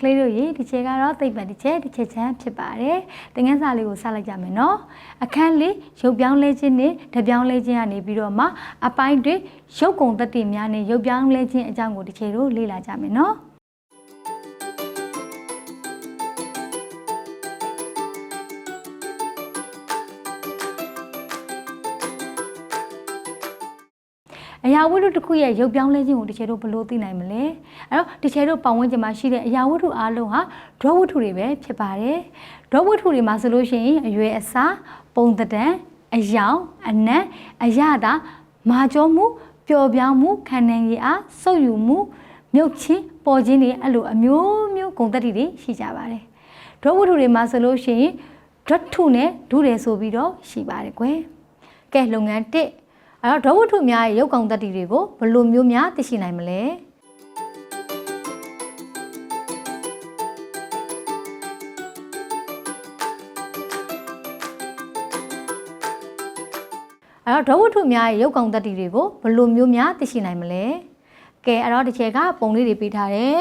ကလေးတို့ရေဒီချေကတော့သိပ္ပံဒီချေဒီချေချမ်းဖြစ်ပါတယ်သင်ခန်းစာလေးကိုစလိုက်ကြမယ်နော်အခန်းလေးရုပ်ပြောင်းလဲခြင်းနဲ့ဓပြောင်းလဲခြင်းကနေပြီးတော့မှအပိုင်းတွေရုပ်ကုံတက်တိများနဲ့ရုပ်ပြောင်းလဲခြင်းအကြောင်းကိုဒီချေတို့လေ့လာကြမယ်နော် အရာဝတ္ထုတစ်ခုရဲ့ရုပ်ပြောင်းလဲခြင်းကိုတချေတို့ဘယ်လိုသိနိုင်မလဲအဲ့တော့တချေတို့ပတ်ဝန်းကျင်မှာရှိတဲ့အရာဝတ္ထုအားလုံးဟာဒရောဝတ္ထုတွေပဲဖြစ်ပါတယ်ဒရောဝတ္ထုတွေမှာဆိုလို့ရှိရင်အရွယ်အစားပုံသဏ္ဍာန်အယောင်အနံ့အရသာမာကျောမှုပျော်ပြောင်းမှုခံနိုင်ရည်အားစုပ်ယူမှုမြုပ်ချင်းပေါ်ခြင်းတွေအဲ့လိုအမျိုးမျိုးဂုဏ်သက်တွေရှိကြပါတယ်ဒရောဝတ္ထုတွေမှာဆိုလို့ရှိရင်ဓာတ်ထုနဲ့ဒုတယ်ဆိုပြီးတော့ရှိပါတယ်ကွယ်ကဲလုပ်ငန်း1 အဲ့တော့ဒဝတ္ထုများရဲ့ရုပ်ကောင်တတ္တိတွေကိုဘယ်လိုမျိုးများသိရှိနိုင်မလဲအဲ့တော့ဒဝတ္ထုများရဲ့ရုပ်ကောင်တတ္တိတွေကိုဘယ်လိုမျိုးများသိရှိနိုင်မလဲကဲအဲ့တော့ဒီချက်ကပုံလေးတွေပေးထားတယ်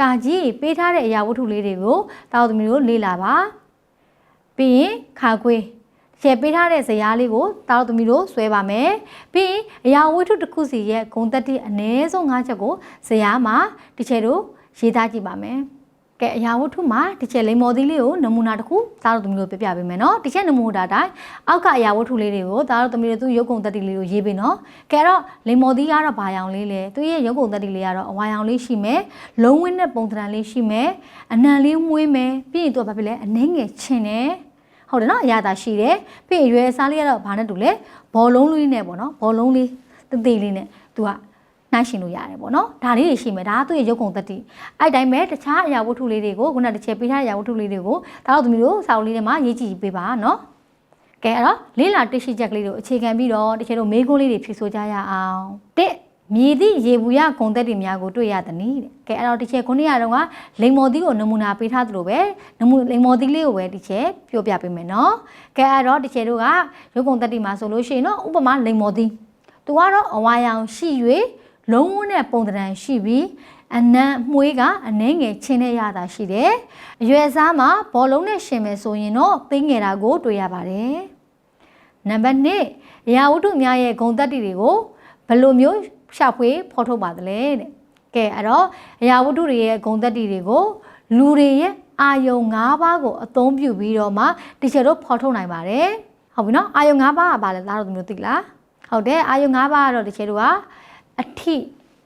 ကာကြီးပေးထားတဲ့အရာဝတ္ထုလေးတွေကိုတောက်သမီးတို့လေ့လာပါပြီးရင်ခါခွေး ရှယ်ပေးထားတဲ့ဇာတ်လေးကိုတာတော်သမီးတို့ဆွဲပါမယ်ပြီးရင်အရာဝတ္ထုတစ်ခုစီရဲ့ဂုံတက်တိအနည်းဆုံး၅ချက်ကိုဇာတ်မှာတစ်ချက်တို့ရေးသားကြည့်ပါမယ်ကဲအရာဝတ္ထုမှာတစ်ချက်လိမ္မော်သီးလေးကိုနမူနာတစ်ခုတာတော်သမီးတို့ပြပြပေးမယ်နော်တစ်ချက်နမူနာတိုင်းအောက်ကအရာဝတ္ထုလေးတွေကိုတာတော်သမီးတို့သူရုပ်ဂုံတက်တိလေးကိုရေးပေးနော်ကဲတော့လိမ္မော်သီးကတော့ဘာရောင်လေးလဲသူရဲ့ရုပ်ဂုံတက်တိလေးကတော့အဝါရောင်လေးရှိမယ်လုံးဝင်းတဲ့ပုံသဏ္ဍာန်လေးရှိမယ်အနံလေးမွေးမယ်ပြီးရင်သူကဘာဖြစ်လဲအနှဲငယ်ချင်တယ် ဟုတ်တယ်နော်အရာသာရှိတယ်ပြီးရင်ရွယ်စားလေးကတော့ဘာနဲ့တူလဲဘောလုံးလေးနဲ့ပေါ့နော်ဘောလုံးလေးတသေးလေးနဲ့သူကနှိုင်းရှင်လို့ရတယ်ပေါ့နော်ဒါလေးတွေရှိမယ်ဒါကသူ့ရဲ့ရုပ်ကုံသက်တည်အဲ့တိုင်းပဲတခြားအရာဝတ္ထုလေးတွေကိုခုနတစ်ချက်ပေးထားတဲ့အရာဝတ္ထုလေးတွေကိုဒါတော့သမီးတို့စာအုပ်လေးထဲမှာရေးကြည့်ပေးပါနော်ကဲအဲ့တော့လေးလာတိရှိချက်ကလေးတို့အခြေခံပြီးတော့တကယ်လို့မေးခွန်းလေးတွေဖြေဆိုကြရအောင်တစ် မြည်သည့်ရေဘူးရဂုံသက်တွေများကိုတွေ့ရသည်နီးတဲ့ကဲအဲ့တော့ဒီချက်ခုနှစ်ရတော့ကလိန်မော်သီးကိုနမူနာပေးထားသလိုပဲနမူလိန်မော်သီးလေးကိုပဲဒီချက်ပြောပြပေးမယ်နော်ကဲအဲ့တော့ဒီချက်တို့ကရုပ်ဂုံသက်တွေမှာဆိုလို့ရှိရင်တော့ဥပမာလိန်မော်သီးသူကတော့အဝါရောင်ရှိ၍လုံးဝနဲ့ပုံသဏ္ဍာန်ရှိပြီးအနံ့မှွေးကအနှဲငယ်ချင်းတဲ့ရတာရှိတယ်။အရွယ်စားမှာဘောလုံးနဲ့ရှင်မယ်ဆိုရင်တော့သိငယ်တာကိုတွေ့ရပါတယ်။နံပါတ်1ရာဝတ္ထုများရဲ့ဂုံတက်တီတွေကိုဘယ်လိုမျိုး ရှာဖွေဖော်ထုတ်ပါသလဲတဲ့ကဲအဲ့တော့အရာဝတ္ထုတွေရဲ့ဂုဏ်သတ္တိတွေကိုလူတွေရဲ့အာယုံ၅ပါးကိုအသုံးပြုပြီးတော့မှတီချာတို့ဖော်ထုတ်နိုင်ပါတယ်ဟုတ်ပြီနော်အာယုံ၅ပါးကဘာလဲသားတို့မျိုးသိလားဟုတ်တယ်အာယုံ၅ပါးကတော့တီချာတို့ကအထိ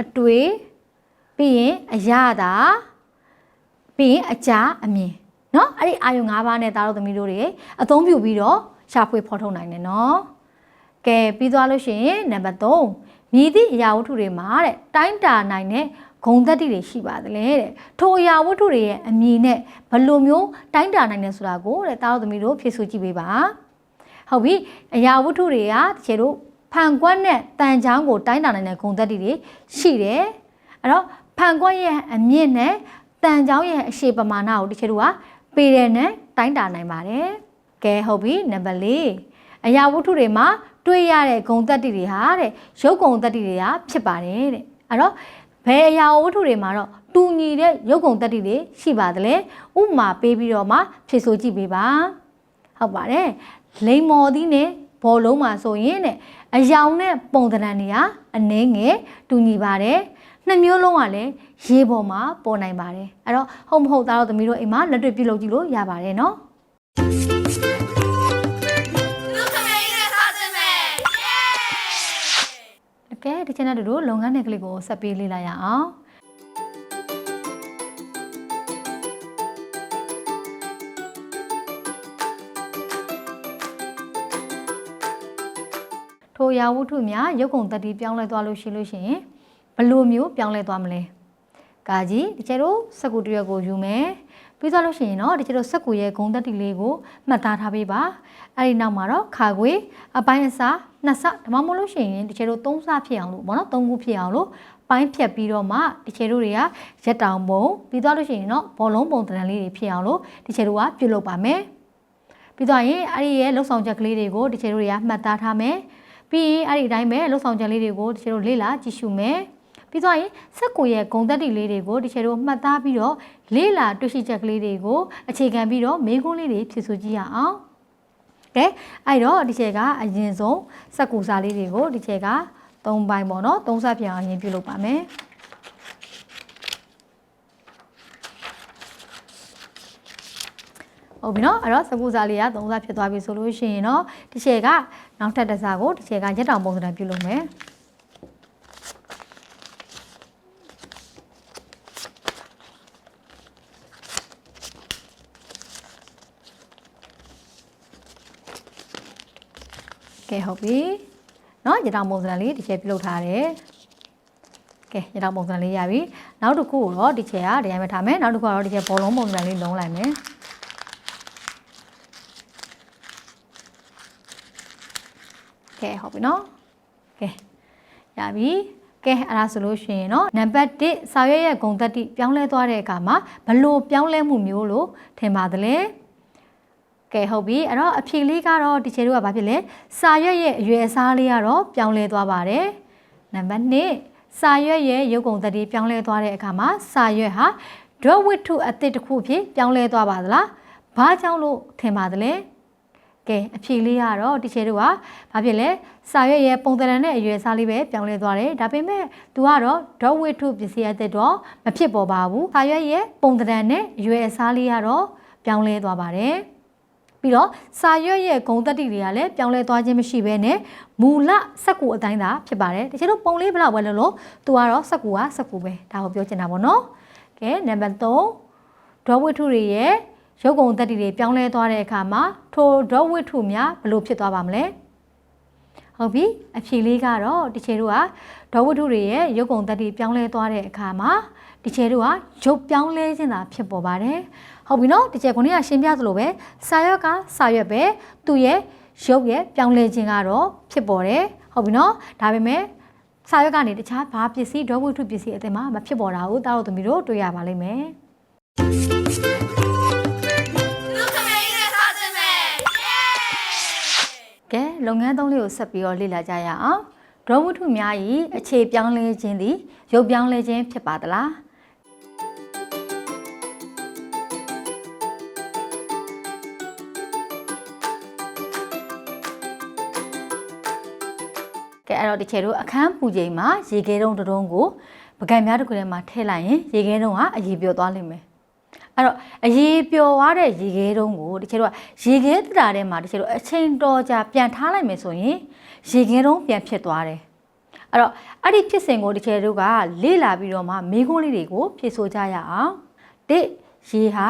အတွေ့ပြီးရင်အရာတာပြီးရင်အကြာအမြင်နော်အဲ့ဒီအာယုံ၅ပါးနဲ့သားတို့သမီးတို့တွေအသုံးပြုပြီးတော့ရှာဖွေဖော်ထုတ်နိုင်တယ်နော်ကဲပြီးသွားလို့ရှိရင်နံပါတ်3 မြည်သည့်အရာဝတ္ထုတွေမှာတဲ့တိုင်းတာနိုင်တဲ့ဂုံသက်တိတွေရှိပါသလဲတဲ့ထိုအရာဝတ္ထုတွေရဲ့အမည်နဲ့ဘယ်လိုမျိုးတိုင်းတာနိုင်တယ်ဆိုတာကိုတဲ့သားတို့သမီးတို့ဖြည့်ဆို့ကြည့်ပေးပါဟုတ်ပြီအရာဝတ္ထုတွေကတကယ်လို့ဖန်ကွက်နဲ့တန်ချောင်းကိုတိုင်းတာနိုင်တဲ့ဂုံသက်တိတွေရှိတယ်အဲ့တော့ဖန်ကွက်ရဲ့အမြင့်နဲ့တန်ချောင်းရဲ့အရှေ့ပမာဏကိုတကယ်လို့ကပေတယ်နဲ့တိုင်းတာနိုင်ပါတယ်ကဲဟုတ်ပြီနံပါတ်၄အရာဝတ္ထုတွေမှာ တွေ့ရတဲ့ဂုံတက်တိတွေဟာတဲ့ရုပ်ဂုံတက်တိတွေကဖြစ်ပါတယ်တဲ့အဲ့တော့ဘယ်အရာဝတ္ထုတွေမှာတော့တူညီတဲ့ရုပ်ဂုံတက်တိတွေရှိပါသလဲဥပမာပေးပြီးတော့မှဖြည့်ဆို့ကြည့်ပေးပါဟုတ်ပါတယ်လိန်မော်သီးနဲ့ဘောလုံးမှာဆိုရင်တဲ့အယောင်နဲ့ပုံသဏ္ဍာန်တွေဟာအနှဲငယ်တူညီပါတယ်နှစ်မျိုးလုံးကလည်းရေပေါ်မှာပေါ်နိုင်ပါတယ်အဲ့တော့ဟုတ်မဟုတ်သားတော့သမီးတို့အိမ်မှာလက်တွေ့ပြုလုပ်ကြည့်လို့ရပါတယ်နော် ကဲဒီချန်နယ်တို့လုပ်ငန်းနယ်ကလေးကိုဆက်ပြီးလေ့လာရအောင်ထိုရာဝတ္ထုများရုပ်ကုံတတိပြောင်းလဲသွားလို့ရှိလို့ရှိရင်ဘယ်လိုမျိုးပြောင်းလဲသွားမလဲကာကြီးဒီကျတို့စက်ကူတရွက်ကိုယူမယ်ပြီးသွားလို့ရှိရင်တော့ဒီကျတို့စက်ကူရဲ့ဂုံတက်တီလေးကိုမှတ်သားထားပေးပါ အဲ့ဒီနောက်မှာတော့ခါခွေအပိုင်းအစားနှစ်ဆဒါမှမဟုတ်လို့ရှိရင်ဒီကျတို့သုံးဆဖြစ်အောင်လို့ပေါ့နော်သုံးခုဖြစ်အောင်လို့ပိုင်းဖြတ်ပြီးတော့မှဒီချေတို့တွေကရက်တောင်ပုံပြီးသွားလို့ရှိရင်တော့ဘောလုံးပုံတံလေးတွေဖြစ်အောင်လို့ဒီချေတို့ကပြုလုပ်ပါမယ်ပြီးသွားရင်အဲ့ဒီရဲ့လှုပ်ဆောင်ချက်ကလေးတွေကိုဒီချေတို့တွေကမှတ်သားထားမယ်ပြီးရင်အဲ့ဒီအတိုင်းပဲလှုပ်ဆောင်ချက်လေးတွေကိုဒီချေတို့လေ့လာကြည့်ရှုမယ်ပြီးသွားရင်စက်ကိုရဲ့ဂုံတက်တီလေးတွေကိုတချေတို့မှတ်သားပြီးတော့လေးလာတွေ့ရှိချက်ကလေးတွေကိုအခြေခံပြီးတော့မေးခွန်းလေးတွေဖြည့်ဆို့ကြည့်ရအောင် ကဲအဲ့တော့ဒီချေကအရင်ဆုံးစက်ကူစားလေးတွေကိုဒီချေက၃ပိုင်းပေါ့နော်၃ဆက်ပြန်အောင်ရင်ပြုလုပ်ပါမယ်ဟုတ်ပြီနော်အဲ့တော့စကူစားလေးကသုံးစားဖြစ်သွားပြီဆိုလို့ရှိရင်တော့ဒီချေကနောက်ထပ်တစ်စားကိုဒီချေကရက်တောင်ပုံစံပြုလုပ်မယ် ကဲဟုတ်ပြီနော်ရက်တောင်ပုံစံလေးဒီချေပြုလုပ်ထားတယ်ကဲရက်တောင်ပုံစံလေးရပြီနောက်တစ်ခုကိုတော့ဒီချေကဒီတိုင်းပဲထားမယ်နောက်တစ်ခုကတော့ဒီချေဘောလုံးပုံစံလေးလုံးလိုက်မယ် ကဲဟုတ်ပြီနော်ကဲရပြီကဲအဲ့ဒါဆိုလို့ရှိရင်เนาะနံပါတ်1စာရွက်ရဲ့ဂုံတက်တိပြောင်းလဲသွားတဲ့အခါမှာဘလို့ပြောင်းလဲမှုမျိုးလို့ထင်ပါတယ်လဲ ကဲဟုတ်ပြီအဲ့တော့အဖြေလေးကတော့ဒီချေတို့ကဘာဖြစ်လဲစာရွက်ရဲ့အရွယ်အစားလေးကတော့ပြောင်းလဲသွားပါတယ်နံပါတ်2စာရွက်ရဲ့ရုပ်ဂုံတက်တိပြောင်းလဲသွားတဲ့အခါမှာစာရွက်ဟာ draw with to အသစ်တစ်ခုဖြစ်ပြောင်းလဲသွားပါသလားဘာကြောင့်လို့ထင်ပါတယ်လဲကဲအဖြေလေးကတော့တီချေတို့ကဘာဖြစ်လဲစာရွက်ရဲ့ပုံသဏ္ဍာန်နဲ့အရွယ်အစားလေးပဲပြောင်းလဲသွားတယ်ဒါပေမဲ့ तू ကတော့ dot weight to ပစ္စည်းအသစ်တော့မဖြစ်ပေါ်ပါဘူးစာရွက်ရဲ့ပုံသဏ္ဍာန်နဲ့အရွယ်အစားလေးကတော့ပြောင်းလဲသွားပါတယ် ပြီးတော့စာရွက်ရဲ့ဂုံတက်တိတွေကလည်းပြောင်းလဲသွားခြင်းမရှိဘဲနဲ့မူလစက်ကူအတိုင်းသာဖြစ်ပါတယ်တချို့တို့ပုံလေးဘလောက်ပဲလို့လို့ तू ကတော့စက်ကူကစက်ကူပဲဒါကိုပြောချင်တာပေါ့နော်ကဲနံပါတ်3 draw weight to တွေရဲ့ရုပ်ကုံတက်တီတွေပြောင်းလဲသွားတဲ့အခါမှာထို draw weight ထုများဘလို့ဖြစ်သွားပါမလဲဟုတ်ပြီအဖြေလေးကတော့ဒီချေတို့က draw weight ထုတွေရဲ့ရုပ်ကုံတက်တီပြောင်းလဲသွားတဲ့အခါမှာဒီချေတို့ကရုပ်ပြောင်းလဲခြင်းသာဖြစ်ပေါ်ပါတယ် ဟုတ်ပြီနော်ဒီချေခုနကရှင်းပြသလိုပဲစာရွက်ကစာရွက်ပဲသူ့ရဲ့ရုပ်ရဲ့ပြောင်းလဲခြင်းကတော့ဖြစ်ပေါ်တယ်ဟုတ်ပြီနော်ဒါပေမဲ့စာရွက်ကနေတခြားဘာပစ္စည်း draw weight ထုပစ္စည်းအသစ်မှာမဖြစ်ပေါ်တာကိုတားတို့သမီးတို့တွေ့ရပါလိမ့်မယ်လူခမိန်နဲ့စားခြင်းပဲเย้ကဲလုပ်ငန်းသုံးလေးကိုဆက်ပြီးတော့လေ့လာကြရအောင်ဒရုံးဝတ္ထုများ၏အခြေပြောင်းလဲခြင်းသည်ရုပ်ပြောင်းလဲခြင်းဖြစ်ပါသလား အဲ့တော့ဒီချေတို့အခန်းပူချိန်မှာရေခဲတုံးတစ်တုံးကိုပကံများတစ်ခုထဲမှာထည့်လိုက်ရင်ရေခဲတုံးကအရေပြောသွားလိမ့်မယ်အဲ့တော့အရေးပျော်သွားတဲ့ရေခဲတုံးကိုတချို့ကရေခဲတတာထဲမှာတချို့အချိန်တော်ကြာပြန်ထားလိုက်မယ်ဆိုရင်ရေခဲတုံးပြန်ဖြစ်သွားတယ်အဲ့တော့အဲ့ဒီဖြစ်စဉ်ကိုတချို့တို့ကလေ့လာပြီးတော့မှမိကုန်းလေးတွေကိုဖြည့်ဆို့ကြရအောင်တစ်ရေဟာ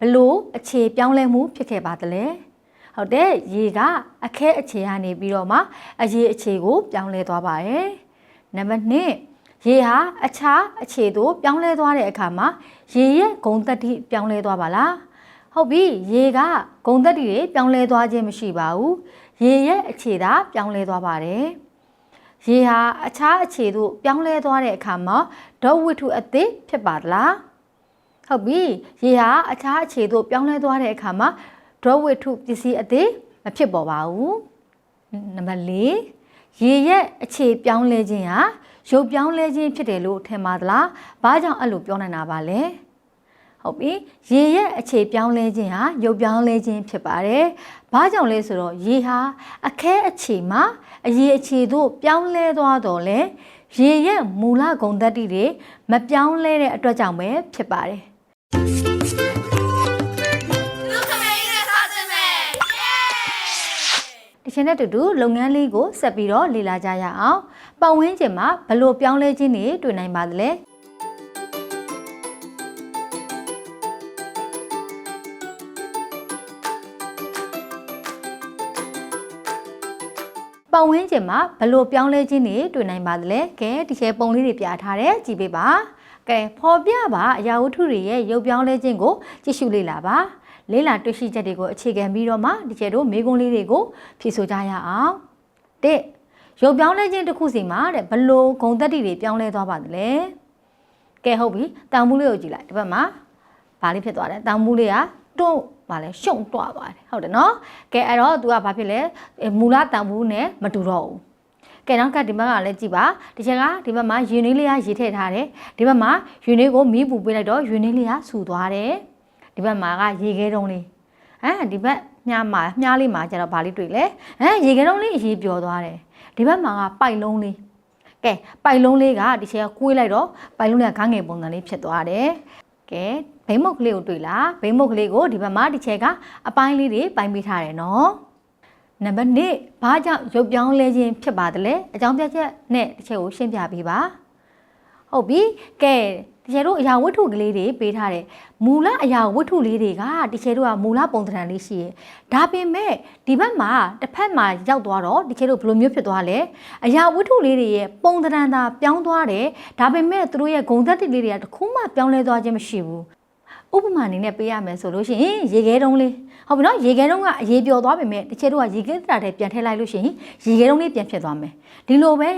ဘလို့အခြေပြောင်းလဲမှုဖြစ်ခဲ့ပါသလဲ ဟုတ်တယ်ရေက အခဲအခြေကနေပြီးတော့မှအရေးအခြေကိုပြောင်းလဲသွားပါတယ်နံပါတ်2ရေဟာအခြားအခြေသို့ပြောင်းလဲသွားတဲ့အခါမှာရေရဲ့ဂုံတက်တိပြောင်းလဲသွားပါလားဟုတ်ပြီရေကဂုံတက်တိတွေပြောင်းလဲသွားခြင်းမရှိပါဘူးရေရဲ့အခြေသာပြောင်းလဲသွားပါတယ်ရေဟာအခြားအခြေသို့ပြောင်းလဲသွားတဲ့အခါမှာဒေါဝိထုအသစ်ဖြစ်ပါသလားဟုတ်ပြီရေဟာအခြားအခြေသို့ပြောင်းလဲသွားတဲ့အခါမှာ ဒေါဝိထုပစ္စည်းအသစ်မဖြစ်ပေါ်ပါဘူးနံပါတ်၄ရေရဲ့အခြေပြောင်းလဲခြင်းဟာရုပ်ပြောင်းလဲခြင်းဖြစ်တယ်လို့ထင်ပါသလားဘာကြောင့်အဲ့လိုပြောနိုင်တာပါလဲဟုတ်ပြီရေရဲ့အခြေပြောင်းလဲခြင်းဟာရုပ်ပြောင်းလဲခြင်းဖြစ်ပါတယ်ဘာကြောင့်လဲဆိုတော့ရေဟာအခဲအခြေမှာအရေအခြေတို့ပြောင်းလဲသွားတော့လေရေရဲ့မူလဂုဏ်သတ္တိတွေမပြောင်းလဲတဲ့အတွက်ကြောင့်ပဲဖြစ်ပါတယ် ဒီချိန်နဲ့တူတူလုပ်ငန်းလေးကိုဆက်ပြီးတော့လေ့လာကြရအောင်ပတ်ဝန်းကျင်မှာဘယ်လိုပြောင်းလဲခြင်းတွေတွေ့နိုင်ပါသလဲပတ်ဝန်းကျင်မှာဘယ်လိုပြောင်းလဲခြင်းတွေတွေ့နိုင်ပါသလဲကဲဒီချဲပုံလေးတွေပြထားတယ်ကြည့်ပေးပါ ကဲဖော်ပြပါအရာဝတ္ထုတွေရဲ့ရုပ်ပြောင်းလဲခြင်းကိုကြည့်ရှုလေ့လာပါလေ့လာတွေ့ရှိချက်တွေကိုအခြေခံပြီးတော့မှဒီကျဲတို့မေးခွန်းလေးတွေကိုဖြေဆိုကြရအောင်တစ်ရုပ်ပြောင်းလဲခြင်းတစ်ခုစီမှာတဲ့ဘလို့ဂုံတက်တီတွေပြောင်းလဲသွားပါသလဲကဲဟုတ်ပြီတောင်မှုလေးကိုကြည့်လိုက်ဒီဘက်မှာဘာလေးဖြစ်သွားတယ်တောင်မှုလေးကတွန့်ပါလဲရှုံတွသွားပါတယ်ဟုတ်တယ်နော်ကဲအဲ့တော့ तू ကဘာဖြစ်လဲအဲမူလတောင်မှုနဲ့မတူတော့ဘူး ကဲနောက်ကဒီဘက်ကလည်းကြည့်ပါဒီချက်ကဒီဘက်မှာယူနီလေးကရေထည့်ထားတယ်ဒီဘက်မှာယူနီကိုမီးပူပေးလိုက်တော့ယူနီလေးကဆူသွားတယ်ဒီဘက်မှာကရေခဲတုံးလေးဟမ်ဒီဘက်မြားမှာမြားလေးမှာကျတော့ဗာလေးတွေ့လဲဟမ်ရေခဲတုံးလေးရေပျော်သွားတယ်ဒီဘက်မှာကပိုက်လုံးလေးကဲပိုက်လုံးလေးကဒီချက်ကကွေးလိုက်တော့ပိုက်လုံးလေးကခန်းငယ်ပုံစံလေးဖြစ်သွားတယ်ကဲဘိမုတ်ကလေးကိုတွေ့လားဘိမုတ်ကလေးကိုဒီဘက်မှာဒီချက်က အပိုင်းလေးတွေပိုင်းပေးထားတယ်နော် နံပါတ်1ဘာကြောင့်ရုပ်ပြောင်းလဲခြင်းဖြစ်ပါသလဲအကြောင်းပြချက်နဲ့တစ်ချက်ကိုရှင်းပြပေးပါဟုတ်ပြီကဲတချေတို့အရာဝတ္ထုကလေးတွေပေးထားတယ်မူလအရာဝတ္ထုလေးတွေကတချေတို့ကမူလပုံသဏ္ဍာန်လေးရှိရယ်ဒါပေမဲ့ဒီဘက်မှာတစ်ဖက်မှာရောက်သွားတော့တချေတို့ဘယ်လိုမျိုးဖြစ်သွားလဲအရာဝတ္ထုလေးတွေရဲ့ပုံသဏ္ဍာန်သာပြောင်းသွားတယ်ဒါပေမဲ့သူတို့ရဲ့ဂုံသက်တိလေးတွေကတစ်ခုမှပြောင်းလဲသွားခြင်းမရှိဘူးဥပမာအနေနဲ့ပေးရမယ်ဆိုလို့ရှိရင်ရေခဲတုံးလေး ဟုတ်ပြီနော်ရေခဲတုံးကအရေးပျော်သွားပြီမဲ့တစ်ချက်တော့ရေခဲတာတဲ့ပြန်ထည့်လိုက်လို့ရှိရင်ရေခဲတုံးလေးပြန်ဖြစ်သွားမယ်ဒီလိုပဲ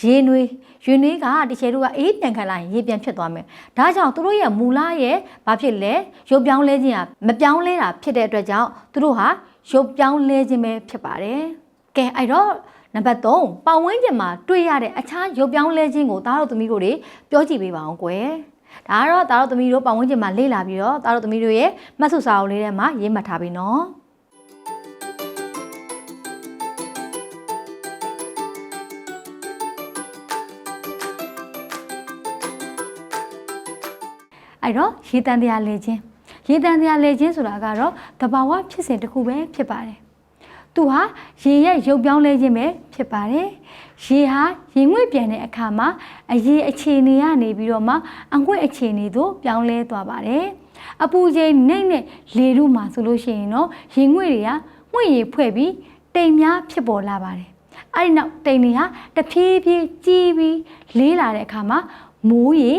ရေနွေးရေနွေးကတစ်ချက်တော့ကအေးပြန်ခံလိုက်ရင်ရေပြန်ဖြစ်သွားမယ်ဒါကြောင့်သူတို့ရဲ့မူလရဲ့ဘာဖြစ်လဲရုပ်ပြောင်းလဲခြင်းကမပြောင်းလဲတာဖြစ်တဲ့အတွက်ကြောင့်သူတို့ဟာရုပ်ပြောင်းလဲခြင်းပဲဖြစ်ပါတယ်ကဲအဲ့တော့နံပါတ်3ပတ်ဝန်းကျင်မှာတွေ့ရတဲ့အခြားရုပ်ပြောင်းလဲခြင်းကိုသားတို့သမီးတို့တွေပြောကြည့်ပေးပါအောင်ကွယ် ဒါကတော့သားတို့သမီးတို့ပတ်ဝန်းကျင်မှာလေ့လာပြီးတော့သားတို့သမီးတို့ရဲ့မှတ်စုစာအုပ်လေးထဲမှာရေးမှတ်ထားပြီနော်အဲ့တော့ရေတန်တရားလေခြင်းရေတန်တရားလေခြင်းဆိုတာကတော့တဘာဝဖြစ်စဉ်တစ်ခုပဲဖြစ်ပါတယ်သူဟာရေရဲ့ရုပ်ပြောင်းလဲခြင်းပဲဖြစ်ပါတယ် ရေဟာရေငွေ့ပြန်တဲ့အခါမှာအရေအခြေအနေကနေပြီးတော့မှအငွေ့အခြေအနေသို့ပြောင်းလဲသွားပါတယ်အပူချိန်နှိမ့်နဲ့လေထုမှာဆိုလို့ရှိရင်တော့ရေငွေ့တွေကငွေ့ရေဖွဲ့ပြီးတိမ်များဖြစ်ပေါ်လာပါတယ်အဲ့ဒီနောက်တိမ်တွေဟာတဖြည်းဖြည်းကြီးပြီးလေးလာတဲ့အခါမှာမိုးရေ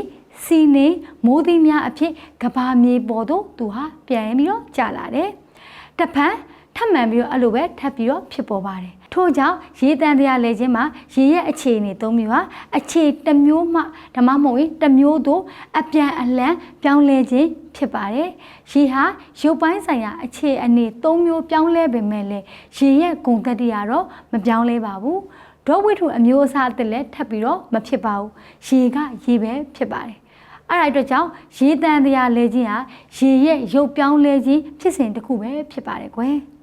စီနေမိုးသီးများအဖြစ်ကဘာမြေပေါ်သို့သူဟာပြန်ပြီးတော့ကျလာတယ်။တစ်ဖက်ထပ်မံပြီးတော့အဲ့လိုပဲထပ်ပြီးတော့ဖြစ်ပေါ်ပါတယ်။ ထို့ကြောင့်ရေတန်တရားလဲခြင်းမှာရေရဲ့အခြေအနေ၃မျိုးဟာအခြေတစ်မျိုးမှဓမ္မမဟုတ်ရင်တစ်မျိုးသို့အပြန်အလှန်ပြောင်းလဲခြင်းဖြစ်ပါတယ်။ရေဟာရုပ်ပိုင်းဆိုင်ရာအခြေအနေ၃မျိုးပြောင်းလဲပေမဲ့လည်းရေရဲ့ဂုဏ်သက်တရားတော့မပြောင်းလဲပါဘူး။ဒေါဝိထုအမျိုးအစားအသစ်လည်းထပ်ပြီးတော့မဖြစ်ပါဘူး။ရေကရေပဲဖြစ်ပါတယ်။အဲ့ဒါအတွက်ကြောင့်ရေတန်တရားလဲခြင်းဟာရေရဲ့ရုပ်ပြောင်းလဲခြင်းဖြစ်စဉ်တစ်ခုပဲဖြစ်ပါတယ်ကွယ်။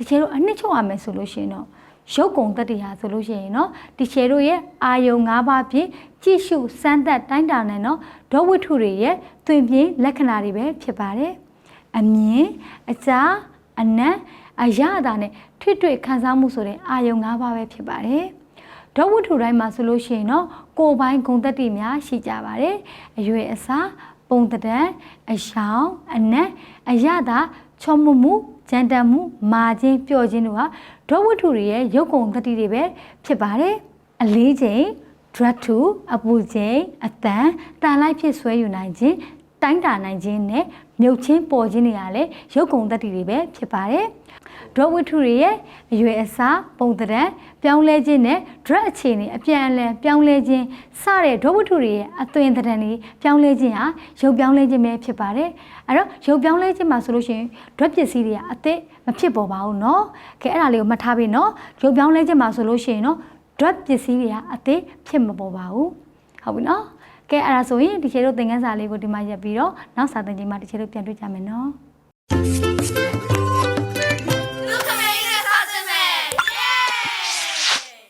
တကယ်လို့အနှစ်ချုပ်ရမယ်ဆိုလို့ရှိရင်တော့ရုပ်ကုံတတရားဆိုလို့ရှိရင်နော်တချေတို့ရဲ့အာယုံ၅ပါးဖြင့်ကြည့်ရှုစမ်းသပ်တိုင်းတာနဲ့နော်ဒေါဝိထုတွေရဲ့သွင်ပြင်းလက္ခဏာတွေပဲဖြစ်ပါတယ်။အမြင်အကြားအနံ့အရာတာနဲ့ထွတ်ထွတ်ခံစားမှုဆိုတဲ့အာယုံ၅ပါးပဲဖြစ်ပါတယ်။ဒေါဝိထုတိုင်းမှာဆိုလို့ရှိရင်နော်ကိုယ်ပိုင်ဂုံတတိများရှိကြပါတယ်။အရွယ်အစားပုံတံအရောင်အနံ့အရာတာချောမမှု ကြံတမ်းမှုမာခြင်းပျော့ခြင်းတို့ဟာဒေါဝတ္ထုတွေရဲ့ရုပ်ဂုံတက်တိတွေပဲဖြစ်ပါတယ်အလေးချိန် drug to အပူချိန်အတန်တာလိုက်ဖြစ်ဆွဲယူနိုင်ခြင်းတိုင်းတာနိုင်ခြင်းနဲ့မြုပ်ချင်းပေါ်ခြင်းတွေကလည်းရုပ်ဂုံတက်တိတွေပဲဖြစ်ပါတယ်ဒရဝတ္ထုတွေရဲ့အရွယ်အစားပုံသဏ္ဍာန် ပြောင်းလဲခြင်းနဲ့ drug အခြေအနေအပြန်အလှန်ပြောင်းလဲခြင်းစတဲ့ဒရဝတ္ထုတွေရဲ့အသွင်သဏ္ဍာန်တွေပြောင်းလဲခြင်းဟာရုပ်ပြောင်းလဲခြင်းပဲဖြစ်ပါတယ်အဲ့တော့ရုပ်ပြောင်းလဲခြင်းမှာဆိုလို့ရှိရင် drug ပစ္စည်းတွေကအသစ်မဖြစ်ပေါ်ပါဘူးเนาะကဲအဲ့ဒါလေးကိုမှတ်ထားပြီเนาะရုပ်ပြောင်းလဲခြင်းမှာဆိုလို့ရှိရင်เนาะ drug ပစ္စည်းတွေကအသစ်ဖြစ်မပေါ်ပါဘူးဟုတ်ပြီနော်ကဲအဲ့ဒါဆိုရင်ဒီချေတို့သင်ခန်းစာလေးကိုဒီမှာရက်ပြီးတော့နောက်စာသင်ချိန်မှာဒီချေတို့ပြန်တွေ့ကြမယ်နော်